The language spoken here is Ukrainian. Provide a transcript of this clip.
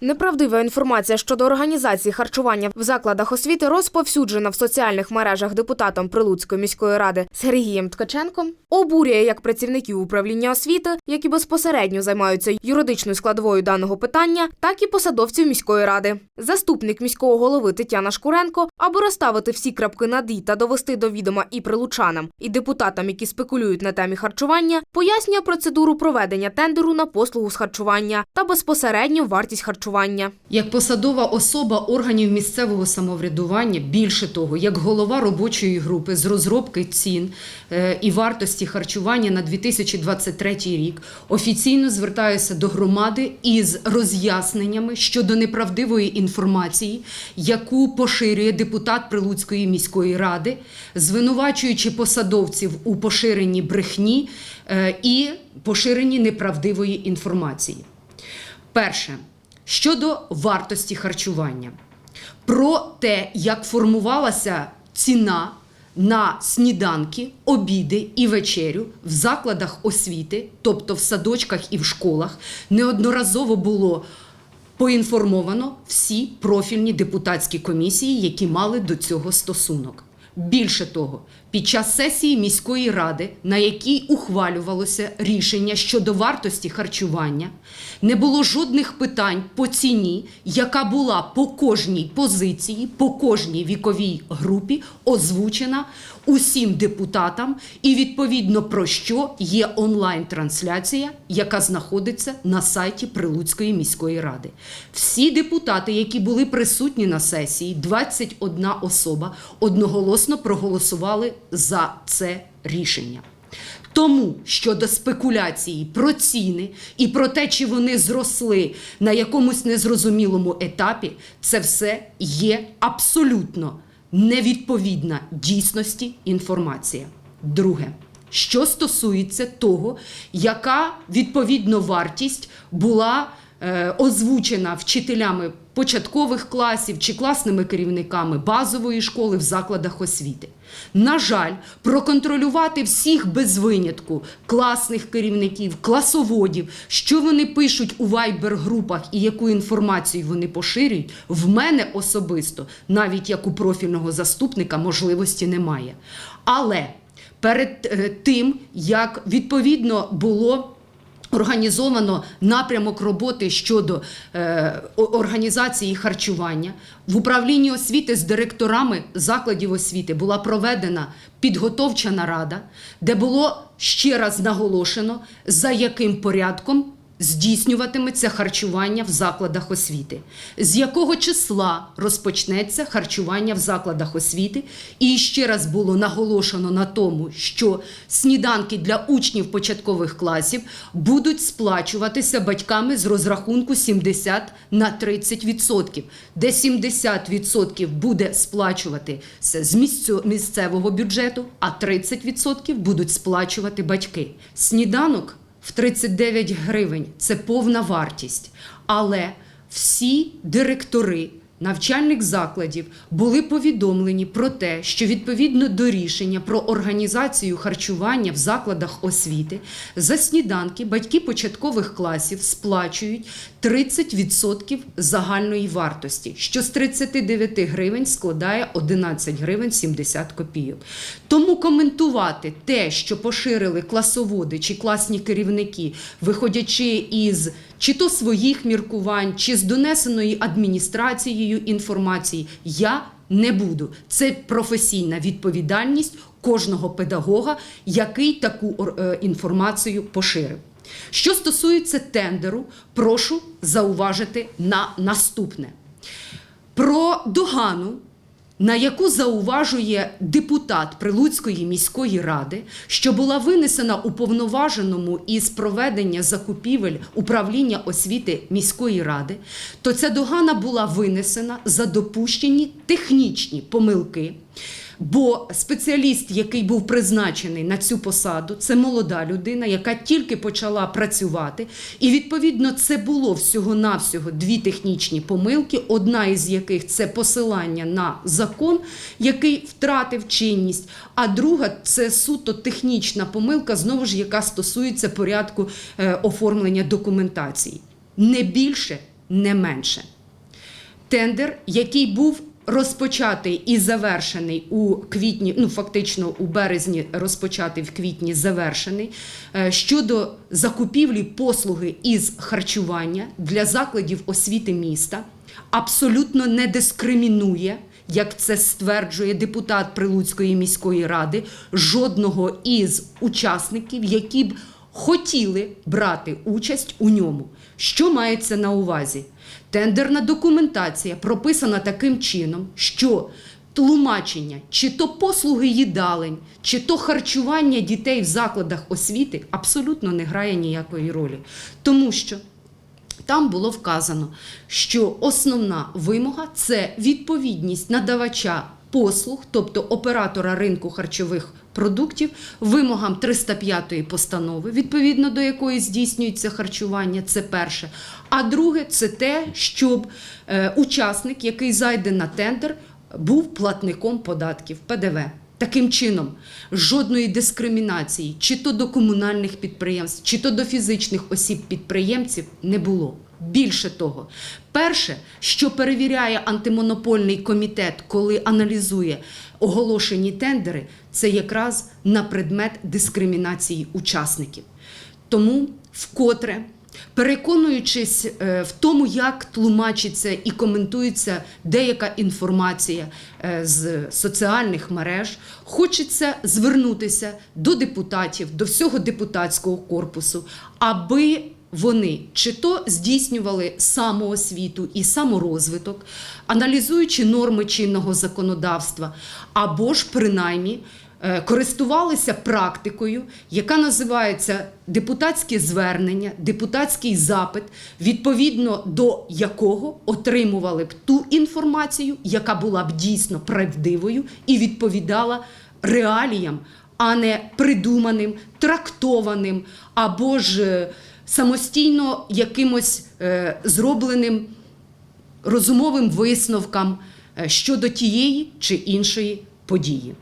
Неправдива інформація щодо організації харчування в закладах освіти розповсюджена в соціальних мережах депутатом Прилуцької міської ради Сергієм Ткаченком, обурює як працівників управління освіти, які безпосередньо займаються юридичною складовою даного питання, так і посадовців міської ради. Заступник міського голови Тетяна Шкуренко, аби розставити всі крапки над «і» та довести до відома і прилучанам, і депутатам, які спекулюють на темі харчування, пояснює процедуру проведення тендеру на послугу з харчування та безпосередньо вартість харчування. Як посадова особа органів місцевого самоврядування, більше того, як голова робочої групи з розробки цін е, і вартості харчування на 2023 рік, офіційно звертаюся до громади із роз'ясненнями щодо неправдивої інформації, яку поширює депутат Прилуцької міської ради, звинувачуючи посадовців у поширенні брехні е, і поширенні неправдивої інформації. Перше щодо вартості харчування, про те, як формувалася ціна на сніданки, обіди і вечерю в закладах освіти, тобто в садочках і в школах, неодноразово було поінформовано всі профільні депутатські комісії, які мали до цього стосунок. Більше того, під час сесії міської ради, на якій ухвалювалося рішення щодо вартості харчування, не було жодних питань по ціні, яка була по кожній позиції, по кожній віковій групі озвучена усім депутатам, і відповідно про що є онлайн-трансляція, яка знаходиться на сайті Прилуцької міської ради. Всі депутати, які були присутні на сесії, 21 особа, одноголосно проголосували за це рішення. Тому щодо спекуляції про ціни і про те, чи вони зросли на якомусь незрозумілому етапі, це все є абсолютно невідповідна дійсності інформація. Друге, що стосується того, яка відповідно вартість була е, озвучена вчителями початкових класів чи класними керівниками базової школи в закладах освіти. На жаль, проконтролювати всіх без винятку класних керівників, класоводів, що вони пишуть у вайбер-групах і яку інформацію вони поширюють, в мене особисто, навіть як у профільного заступника, можливості немає. Але перед е, тим, як відповідно було Організовано напрямок роботи щодо е, організації харчування. В управлінні освіти з директорами закладів освіти була проведена підготовча нарада, де було ще раз наголошено, за яким порядком здійснюватиметься харчування в закладах освіти, з якого числа розпочнеться харчування в закладах освіти. І ще раз було наголошено на тому, що сніданки для учнів початкових класів будуть сплачуватися батьками з розрахунку 70 на 30%, де 70% буде сплачуватися з місцевого бюджету, а 30% будуть сплачувати батьки. Сніданок в 39 гривень це повна вартість. Але всі директори навчальних закладів були повідомлені про те, що відповідно до рішення про організацію харчування в закладах освіти за сніданки батьки початкових класів сплачують 30% загальної вартості, що з 39 гривень складає 11 гривень 70 копійок. Тому коментувати те, що поширили класоводи чи класні керівники, виходячи із чи то своїх міркувань, чи з донесеної адміністрацією інформації, я не буду. Це професійна відповідальність кожного педагога, який таку е, інформацію поширив. Що стосується тендеру, прошу зауважити на наступне. Про догану, на яку зауважує депутат Прилуцької міської ради, що була винесена уповноваженому із проведення закупівель управління освіти міської ради, то ця догана була винесена за допущені технічні помилки. Бо спеціаліст, який був призначений на цю посаду, це молода людина, яка тільки почала працювати. І відповідно це було всього-навсього дві технічні помилки, одна із яких це посилання на закон, який втратив чинність, а друга це суто технічна помилка, знову ж яка стосується порядку е, оформлення документації. Не більше не менше. Тендер, який був розпочатий і завершений у квітні, ну фактично у березні розпочатий в квітні, завершений е, щодо закупівлі послуги із харчування для закладів освіти міста, абсолютно не дискримінує. Як це стверджує депутат Прилуцької міської ради, жодного із учасників, які б хотіли брати участь у ньому. Що мається на увазі? Тендерна документація прописана таким чином, що тлумачення, чи то послуги їдалень, чи то харчування дітей в закладах освіти абсолютно не грає ніякої ролі. Тому що там було вказано, що основна вимога це відповідність надавача послуг, тобто оператора ринку харчових продуктів, вимогам 305 постанови, відповідно до якої здійснюється харчування. Це перше. А друге, це те, щоб е, учасник, який зайде на тендер, був платником податків ПДВ. Таким чином, жодної дискримінації чи то до комунальних підприємств, чи то до фізичних осіб-підприємців не було. Більше того, перше, що перевіряє антимонопольний комітет, коли аналізує оголошені тендери, це якраз на предмет дискримінації учасників. Тому вкотре Переконуючись е, в тому, як тлумачиться і коментується деяка інформація е, з соціальних мереж, хочеться звернутися до депутатів, до всього депутатського корпусу, аби вони чи то здійснювали самоосвіту і саморозвиток, аналізуючи норми чинного законодавства, або ж принаймні користувалися практикою, яка називається депутатське звернення, депутатський запит, відповідно до якого отримували б ту інформацію, яка була б дійсно правдивою і відповідала реаліям, а не придуманим, трактованим або ж е, самостійно якимось е, зробленим розумовим висновкам е, щодо тієї чи іншої події.